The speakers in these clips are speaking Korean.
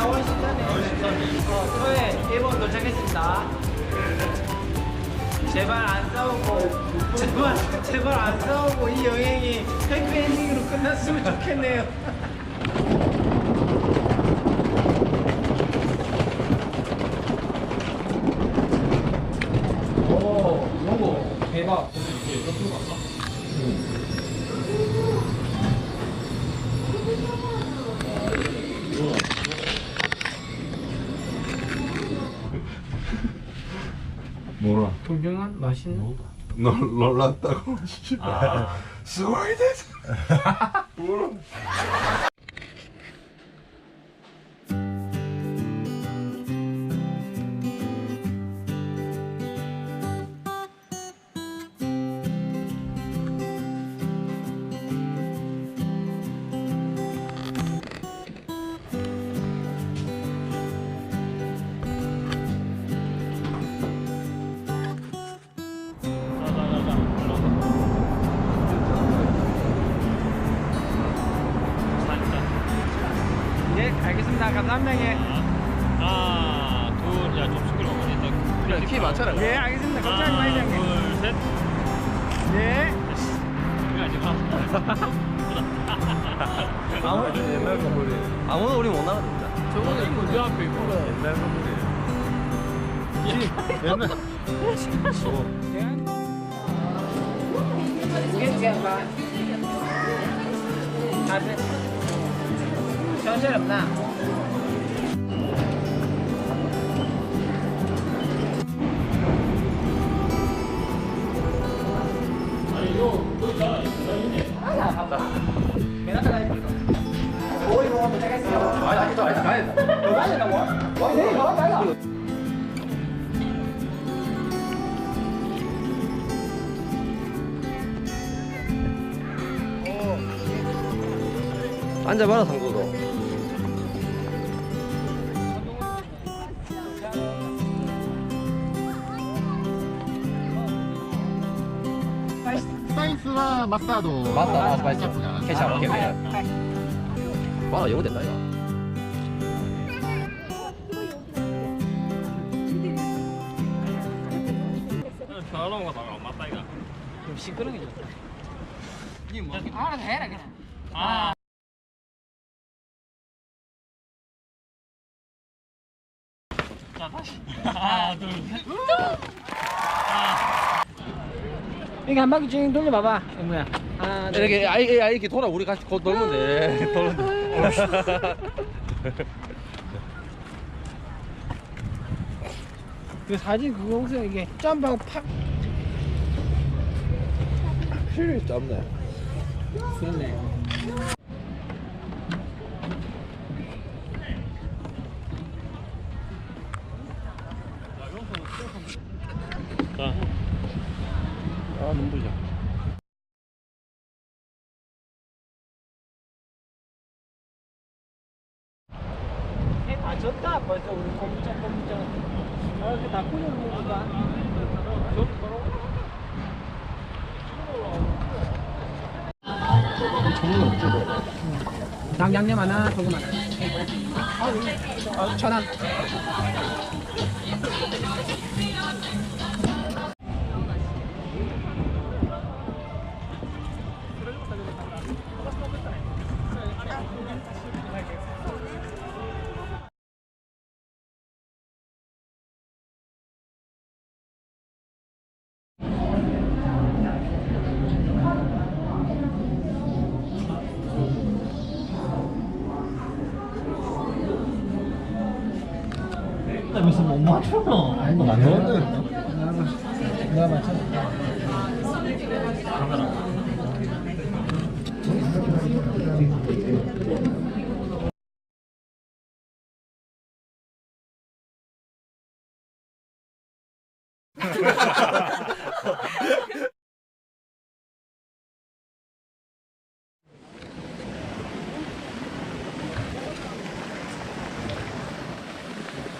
4월 13일. 어, 토요일 일본 도착했습니다. 제발 안 싸우고, 제발, 제발 안 싸우고 이 여행이 해피엔딩으로 끝났으면 좋겠네요. 뭐라? 동경한 맛있는? 놀, 놀랐다고 아. 스고이 데스 뭐라? 감사합니다. 예. 하나, 둘, 야, 좀 시끄러워. 그래, 키 많잖아. 예, 알겠습니다. 걱정하지 마세요. 형님. 둘, 셋. 예. 그게 아니라. 아무 옛날 건물이. 아무도 우리 못 나갑니다. 저거는 이거 내 앞에 있고. 옛날 건물이에요. 옛날 다들 전설 없나? 앉아봐라, 상구 도. 스파이스와 마사도 맞다, 맞다, 맞다. 케찹, 오케이, 오케이. 와, 영어 됐다, 이거. 변화가 나가 맞다 이거. 좀 시끄러운 게 좋다. 니 뭐? 알아서 해라 그냥. 아. 자 다시. 하나, 둘, 셋. 이거 한 바퀴 쭉 돌려봐봐. 뭐야? 하나, 둘, 이렇게, 아이, 아이, 이렇게 돌아, 우리 같이 곧 돌면 돼. 돌면 그 사진 그거 혹시 이게 점프하고 팍힐 짧네. 그러네. 아, 눈부셔. 해다 졌다 벌써 우리 고무장 고무장. 아 이렇게 다 꾸려놓는다. 양 양념 하나, 소금 하나. 아, 천 원. 맞추노? 아니, 안 나왔네 내가 맞춰.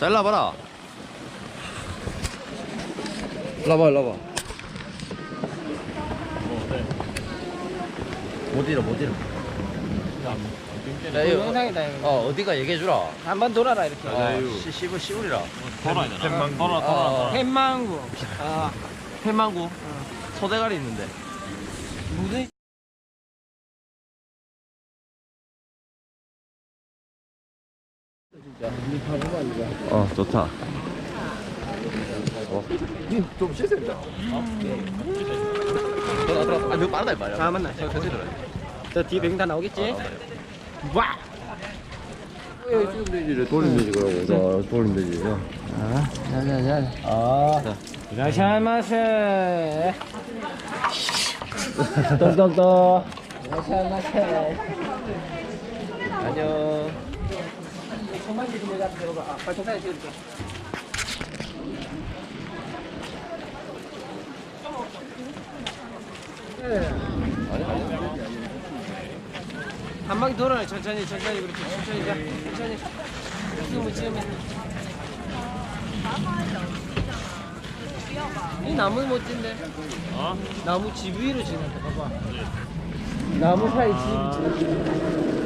잘라봐라. 일로 와봐, 일로 와봐. 못 잃어 못 잃어 야, 이거, 동영상이다 이거. 어 어디가 얘기해주라 한번 돌아라 이렇게. 어, 시, 씹을 씹으리라 돌아야 되나? 돌아, 어, 돌아, 어. 돌아. 햄망구. 아 해망구 소대가리 있는데 무슨 어 좋다 어. 좀 들어 들어 아너 빠르다 이 말이야 아 맞나? 저 천천히 들어 저 뒤에 배경 다 나오겠지? 와. 돌리면 되지 돌리면 되지 그러고 자 돌리면 되지 아, 자자자. 아. 이라샤마세. 또또또. 이라샤마세. 안녕 정말 지금 내가 들어가. 아, 발톱까지 찍을게. 아니 아니 한 바퀴 돌아요. 천천히, 천천히 그렇지. 천천히 자. 천천히. 지금 지금. 이 나무 멋진데. 어? 나무 집 위로 지는다. 봐봐. 나무 사이 집 지는. 아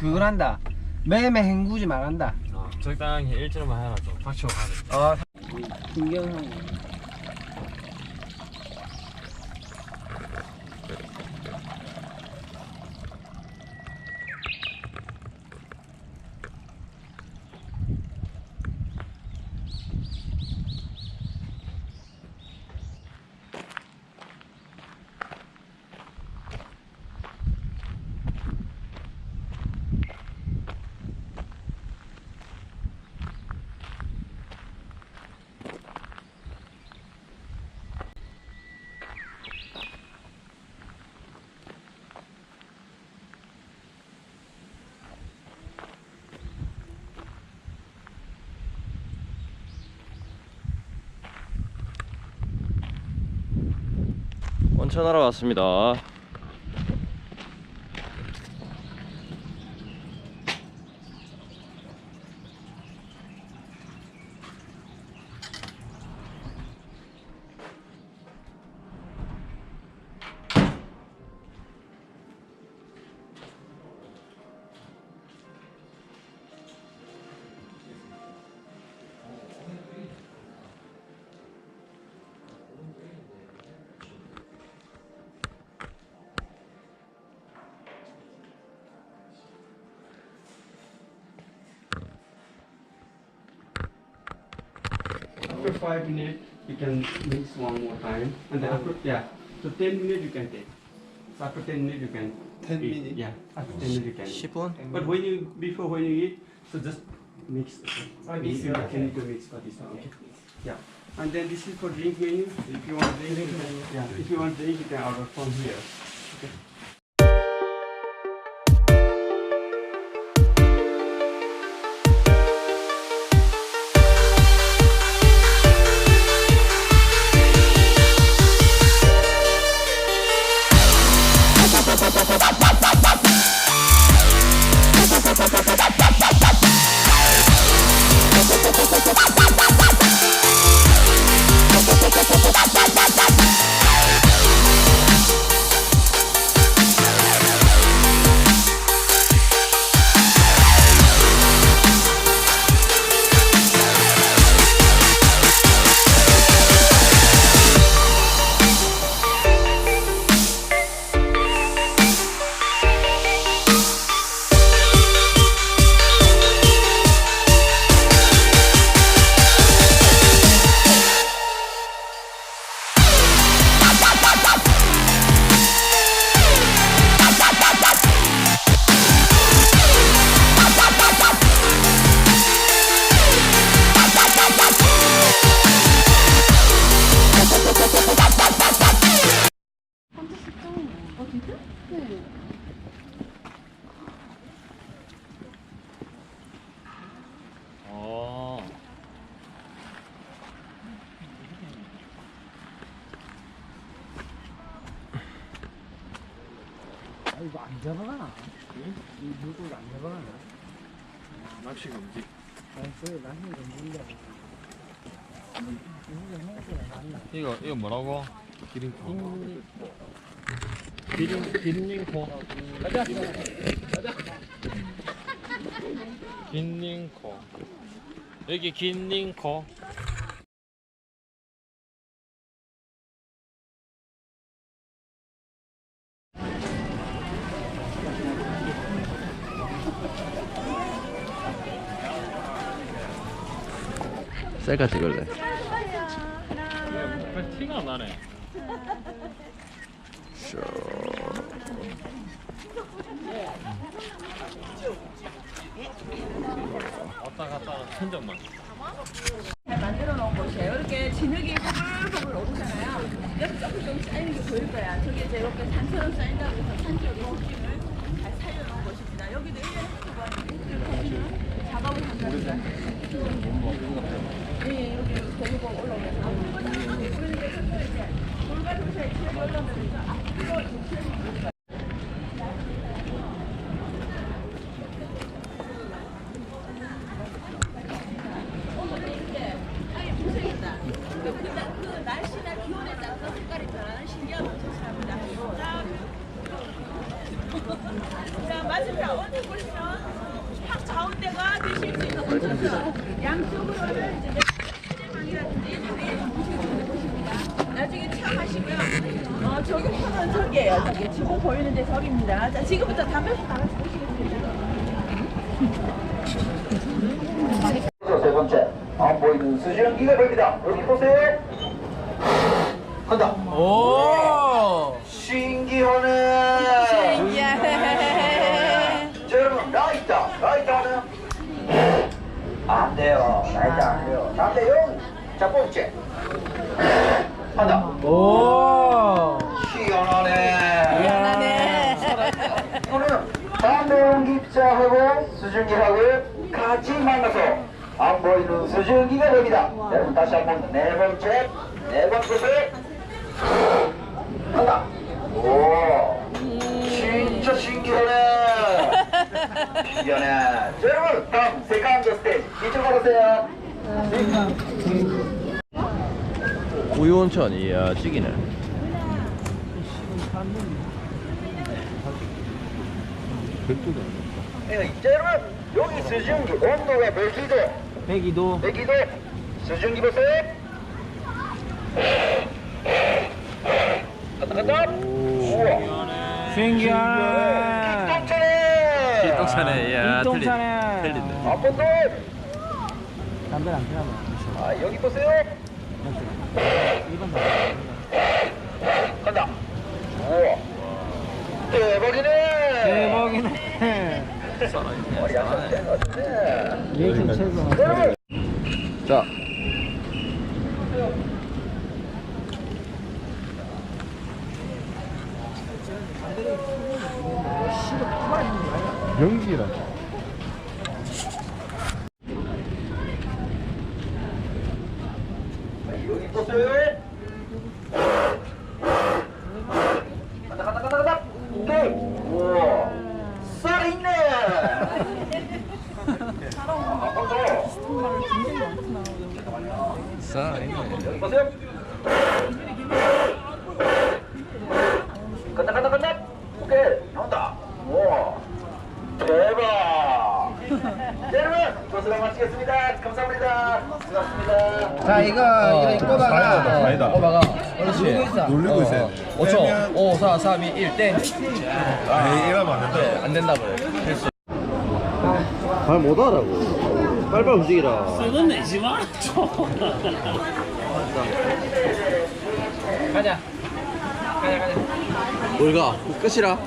그걸 한다. 매매 헹구지 말한다. 적당히 일절만 해라 좀 닥치고 가야 돼. 김경형. 온천하러 왔습니다 After five minutes, you can mix one more time, and then after yeah, so ten minutes you can take. So after ten minutes you can. 10 eat. minutes? Yeah, after ten minutes you can. 10분? But when you before when you eat, so just mix. Mix you can need to mix for this one. Okay. Yeah. And then this is for drink menu. If you want drink, you can, yeah. If you want drink, you can order from here. Okay. 이거 이거 뭐라고? 기린코. 기린 기린코. 가자. 가자. 긴닝코. 여기 긴닝코. 셀카 찍을래 그 티가 안 나네. 왔다 갔다. 잘 만들어 놓은 곳이에요. 이렇게 진흙이 보글보글 오르잖아요. 여기 조금 좀 쌓이는 게 보일 거야. 저게 이렇게 산처럼 쌓인다고 해서 산 쪽의 느낌을 잘 살려놓은 곳입니다. 여기도 1년에 한두 번 일주일 거기는 작업을 한다니까. 예, 여기 데리고 올라오면 아픈 거다. 우리는 이제 저쪽 이제 돌가는 사이 칠이 올라오면서 아픈 거 이제 오늘은 이렇게 아예 무색이다. 그, 그, 그 날씨나 기온에 따라서 색깔이 변하는 신기한 process랍니다. 자, 자, 맞으면 어디 보시면 확 가운데가 되실 수 있는 곳이죠. 양쪽으로는 이제 방이라든지 다리에 무색이 곳입니다. 나중에 체험하시고요. 어, 저기 편은 저기예요. 저기 지금 저기입니다. 자, 지금부터 담배 다 같이 보시겠습니다. 세 번째 안 보이는 수증기가 보입니다. 여기 보세요. 간다. 오. 신기하네. 신기해. 자 여러분 라이터 라이터는 안 돼요. 라이터 안 돼요. 안 돼요. 자 번째. 간다. 오. 시원하네. 시원하네. 오늘 담배 연기자하고 수증기하고 같이 만나서 안 보이는 수증기가 됩니다. 여러분 다시 한번 네 번째, 네 번째 간다. 오, 진짜 신기하네. 신기하네. 자, 여러분 다음 세컨드 스테이지 이쪽으로 오세요. 우유온천 이야 찌기네 네, 자, 여러분 여기 수증기 온도가 몇 기도? 102도. 102도. 수증기 보세요. 간다 간다. 우와. 신기하네. 기똥차네. 기똥차네 이야 틀린 틀린데 한번 더. 담배 안 피나 아 여기 보세요. 1번 간다. 우와. 대박이네. 대박이네. 자 연기라 여기 보세요. 간다 간다 간다 간다. 오케이. 우와. 쌀 있네. 한번 더. 여기 보세요. 간다 간다 간다. 오케이 나온다. 우와. 대박. 네, 여러분 조수가 마치겠습니다. 자 이거 이거 꼽아가 사이다. 꼽아가 그렇지 누르고 있어야 돼. 5초 5 4 3 2 1땡. 아 이러면 안 된다. 안 된다 그래. 잘 못 하라고. 빨빨 움직이라. 가자. 가자 가자. 뭘가? 끝이라